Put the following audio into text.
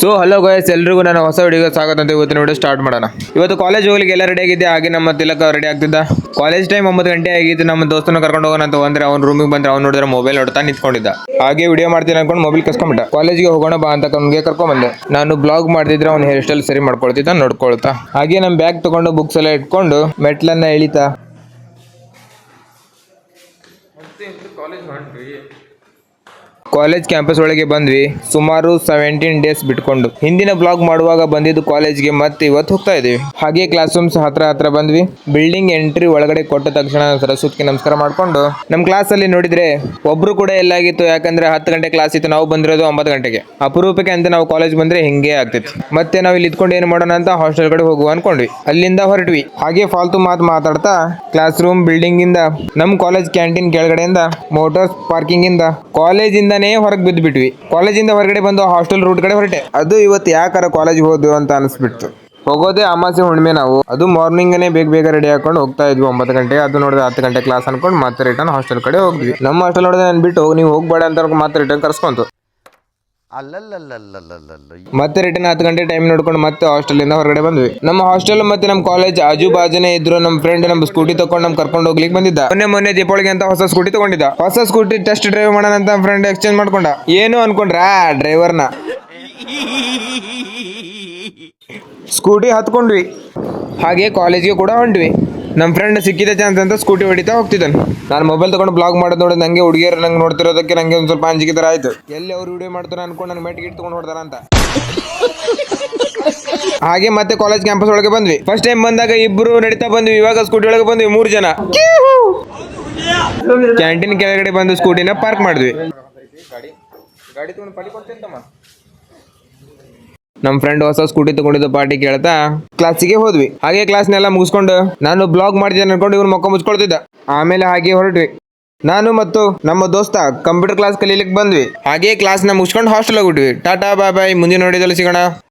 So hello guys ಎಲ್ರಿಗೂ ನಾನು ಹೊಸ ವಿಡಿಯೋಗೆ ಸ್ವಾಗತ ಅಂತ ಇವತ್ತಿನ ವಿಡಿಯೋ ಸ್ಟಾರ್ಟ್ ಮಾಡೋಣ. ಇವತ್ತು ಕಾಲೇಜ್ ಹೋಗ್ಲಿಕ್ಕೆ ಎಲ್ಲ ರೆಡಿ ಆಗಿದ್ದೆ ಹಾಗೆ ನಮ್ಮ ತಿಲಕ ರೆಡಿ ಆಗ್ತಿದ್ದ? ಕಾಲೇಜ್ ಟೈಮ್ ಒಂಬತ್ತು ಗಂಟೆ ಆಗಿದ್ದು ನಮ್ಮ ದೋಸ್ತನ ಕರ್ಕೊಂಡು ಹೋಗೋಣ ಅಂತ ಅಂದ್ರೆ ಅವ್ನ ರೂಮಿಗೆ ಬಂದ್ರೆ ಅವ್ನು ನೋಡಿದ್ರೆ ಮೊಬೈಲ್ ನೋಡ್ತಾ ನಿಂತ್ಕೊಂಡಿದ್ದ. ಹಾಗೆ ವಿಡಿಯೋ ಮಾಡ್ತೀನಿ ಅನ್ಕೊಂಡು ಮೊಬೈಲ್ ಕಸ್ಕೊಂಬಿಟ್ಟ ಕಾಲೇಜಿಗೆ ಹೋಗೋಣ ಬಾ ಅಂತ ಅವ್ನಿಗೆ ಕರ್ಕೊಂಬಂದೆ ನಾನು ಬ್ಲಾಗ್ ಮಾಡ್ತಿದ್ರೆ ಅವ್ನ ಹೇರ್ ಸ್ಟೈಲ್ ಸರಿ ಮಾಡ್ಕೊಳ್ತಿದ್ದ, ನೋಡ್ಕೊಳ್ತಾ. ಹಾಗೆ ನಮ್ಮ ಬ್ಯಾಗ್ ತಗೊಂಡು ಬುಕ್ಸ್ ಎಲ್ಲ ಇಟ್ಕೊಂಡು ಮೆಟ್ಲನ್ನ ಕಾಲೇಜ್ ಕ್ಯಾಂಪಸ್ ಒಳಗೆ ಬಂದ್ವಿ. ಸುಮಾರು ಸೆವೆಂಟೀನ್ ಡೇಸ್ ಬಿಟ್ಕೊಂಡು. ಹಿಂದಿನ ಬ್ಲಾಗ್ ಮಾಡುವಾಗ ಬಂದಿದ್ದು ಕಾಲೇಜ್ಗೆ ಮತ್ತೆ ಇವತ್ತು ಹೋಗ್ತಾ ಇದೀವಿ. ಹಾಗೆ ಕ್ಲಾಸ್ ರೂಮ್ಸ್ ಹತ್ರ ಹತ್ರ ಬಂದ್ವಿ. ಬಿಲ್ಡಿಂಗ್ ಎಂಟ್ರಿ ಒಳಗಡೆ ಕೊಟ್ಟ ತಕ್ಷಣ ಸರಸ್ವತಿಗೆ ನಮಸ್ಕಾರ ಮಾಡ್ಕೊಂಡು. ನಮ್ಮ ಕ್ಲಾಸ್ ಅಲ್ಲಿ ನೋಡಿದ್ರೆ ಒಬ್ರು ಕೂಡ ಎಲ್ಲಾಗಿತ್ತು ಯಾಕಂದ್ರೆ ಹತ್ತು ಗಂಟೆ ಕ್ಲಾಸ್ ಇತ್ತು. ನಾವು ಬಂದಿರೋದು ಒಂಬತ್ತು ಗಂಟೆಗೆ. ಅಪರೂಪಕ್ಕೆ ಅಂತ ನಾವು ಕಾಲೇಜ್ ಬಂದ್ರೆ ಹಿಂಗೆ ಆಗ್ತಿತ್ತು. ಮತ್ತೆ ನಾವು ಇಲ್ಲಿ ಇದ್ಕೊಂಡು ಏನು ಮಾಡೋಣ ಅಂತ ಹಾಸ್ಟೆಲ್ ಕಡೆ ಹೋಗುವ ಅನ್ಕೊಂಡ್ವಿ. ಅಲ್ಲಿಂದ ಹೊರಟ್ವಿ. ಹಾಗೆ ಫಾಲ್ತು ಮಾತು ಮಾತಾಡ್ತಾ ಕ್ಲಾಸ್ ರೂಮ್ ಬಿಲ್ಡಿಂಗ್ ಇಂದ, ನಮ್ ಕಾಲೇಜ್ ಕ್ಯಾಂಟೀನ್ ಕೆಳಗಡೆಯಿಂದ ಮೋಟಾರ್ಸ್ ಪಾರ್ಕಿಂಗ್ ಇಂದ ಕಾಲೇಜಿಂದಾನೇ ಹೊರಗೆ ಬಿದ್ದು ಬಿಟ್ವಿ ಕಾಲೇಜಿಂದ ಹೊರಗಡೆ ಬಂದು ಹಾಸ್ಟೆಲ್ ರೂಟ್ ಕಡೆ ಹೊರಟೆ. ಅದು ಇವತ್ತು ಯಾಕಾರ ಕಾಲೇಜ್ ಹೋದ್ವು ಅಂತ ಅನಿಸ್ಬಿಡ್ತು. ಹೋಗೋದೇ ಅಮಾಸೆ ಹುಣ್ಣಿಮೆ ನಾವು. ಅದು ಮಾರ್ನಿಂಗನೇ ಬೇಗ ಬೇಗ ರೆಡಿ ಹಾಕೊಂಡು ಹೋಗ್ತಾ ಇದ್ವಿ ಒಂಬತ್ತು ಗಂಟೆಗೆ. ಅದು ನೋಡಿದ್ರೆ ಹತ್ತು ಗಂಟೆ ಕ್ಲಾಸ್ ಅನ್ಕೊಂಡು ಮತ್ತೆ ರಿಟರ್ನ್ ಹಾಸ್ಟೆಲ್ ಕಡೆ ಹೋಗಿದ್ವಿ. ನಮ್ಮ ಹಾಸ್ಟೆಲ್ ನೋಡಿದ್ರೆ ನಾನು ಬಿಟ್ಟು ನೀವು ಹೋಗ್ಬೇಡ ಅಂತ ಮತ್ತೆ ರಿಟರ್ನ್ ಕರ್ಸ್ಕೊಂತು. ಮತ್ತೆ ರಿಟರ್ನ್ ಹತ್ತು ಗಂಟೆ ಟೈಮ್ ನೋಡ್ಕೊಂಡು ಮತ್ತೆ ಹಾಸ್ಟೆಲಿಂದ ಹೊರಗಡೆ ಬಂದ್ವಿ. ನಮ್ಮ ಹಾಸ್ಟೆಲ್ ಮತ್ತೆ ನಮ್ಮ ಕಾಲೇಜ್ ಆಜು ಬಾಜುನೇ ಇದ್ರು, ನಮ್ಮ ಫ್ರೆಂಡ್ ನಮ್ಮ ಸ್ಕೂಟಿ ತಗೊಂಡು ನಮ್ಮ ಕರ್ಕೊಂಡು ಹೋಗ್ಲಿಕ್ಕೆ ಬಂದಿದ್ದ. ಮೊನ್ನೆ ಮೊನ್ನೆ ದೀಪಾವಳಿಗೆ ಅಂತ ಹೊಸ ಸ್ಕೂಟಿ ತಗೊಂಡಿದ್ದ. ಹೊಸ ಸ್ಕೂಟಿ ಟೆಸ್ಟ್ ಡ್ರೈವ್ ಮಾಡೋಣ ಅಂತ ಫ್ರೆಂಡ್ ಎಕ್ಸ್ಚೇಂಜ್ ಮಾಡ್ಕೊಂಡ. ಏನು ಅನ್ಕೊಂಡ್ರ? ಡ್ರೈವರ್ನ ಸ್ಕೂಟಿ ಹತ್ಕೊಂಡ್ವಿ. ಹಾಗೆ ಕಾಲೇಜ್ಗೆ ಕೂಡ ಹೊಂಟ್ವಿ. ನಮ್ಮ ಫ್ರೆಂಡ್ ಸಿಕ್ಕಿದ ಚಾನ್ಸ್ ಅಂತ ಸ್ಕೂಟಿ ಹೊಡಿತಾ ಹೋಗ್ತಿದ್ದಾನೆ. ನಾನು ಮೊಬೈಲ್ ತಗೊಂಡು ಬ್ಲಾಗ್ ಮಾಡೋದು ನೋಡಿ ನಂಗೆ ಹುಡುಗಿಯರು ನಂಗೆ ನೋಡ್ತಿರೋದಕ್ಕೆ ನಂಗೆ ಒಂದು ಸ್ವಲ್ಪ ಅಂಜಿಕೆ ಥರ ಆಯ್ತು. ಎಲ್ಲಿ ಅವ್ರು ವಿಡಿಯೋ ಮಾಡ್ತಾರೆ ಅನ್ಕೊಂಡು ನಂಗೆ ಮೆಟ್ಟಿಗೆ ತಗೊಂಡು ಹೊಡ್ತಾರ ಅಂತ. ಹಾಗೆ ಮತ್ತೆ ಕಾಲೇಜ್ ಕ್ಯಾಂಪಸ್ ಒಳಗೆ ಬಂದ್ವಿ. ಫಸ್ಟ್ ಟೈಮ್ ಬಂದಾಗ ಇಬ್ರು ನಡೀತಾ ಬಂದ್ವಿ. ಇವಾಗ ಸ್ಕೂಟಿ ಒಳಗೆ ಬಂದ್ವಿ ಮೂರು ಜನ. ಕ್ಯಾಂಟೀನ್ ಕೆಳಗಡೆ ಬಂದು ಸ್ಕೂಟಿನ ಪಾರ್ಕ್ ಮಾಡಿದ್ವಿ. ಗಾಡಿ ತಗೊಂಡು ಪಾರ್ಟಿ ಕೊಡ್ತೇನೆ ನಮ್ಮ ಫ್ರೆಂಡ್ ಹೊಸ ಸ್ಕೂಟಿ ತಗೊಂಡಿದ್ದು ಪಾರ್ಟಿ ಕೇಳ್ತಾ ಕ್ಲಾಸಿಗೆ ಹೋದ್ವಿ. ಹಾಗೆ ಕ್ಲಾಸ್ನೆಲ್ಲ ಮುಗಿಸ್ಕೊಂಡು ನಾನು ಬ್ಲಾಗ್ ಮಾಡಿದ್ದೇನೆ ಅನ್ಕೊಂಡು ಇವ್ರು ಮೊಕ್ಕ ಮುಚ್ಕೊಳ್ತಿದ್ದ. ಆಮೇಲೆ ಹಾಗೆ ಹೊರಟ್ವಿ. ನಾನು ಮತ್ತು ನಮ್ಮ ದೋಸ್ತ ಕಂಪ್ಯೂಟರ್ ಕ್ಲಾಸ್ ಕಲೀಲಿಕ್ಕೆ ಬಂದ್ವಿ. ಹಾಗೆ ಕ್ಲಾಸ್ನ ಮುಗಿಸ್ಕೊಂಡು ಹಾಸ್ಟೆಲ್ ಹೋಗ್ಬಿಟ್ವಿ ಟಾಟಾ ಬಾಯ್ ಬಾಯ್ ಮುಂದಿನ ನೋಡಿದಲ್ಲಿ ಸಿಗೋಣ.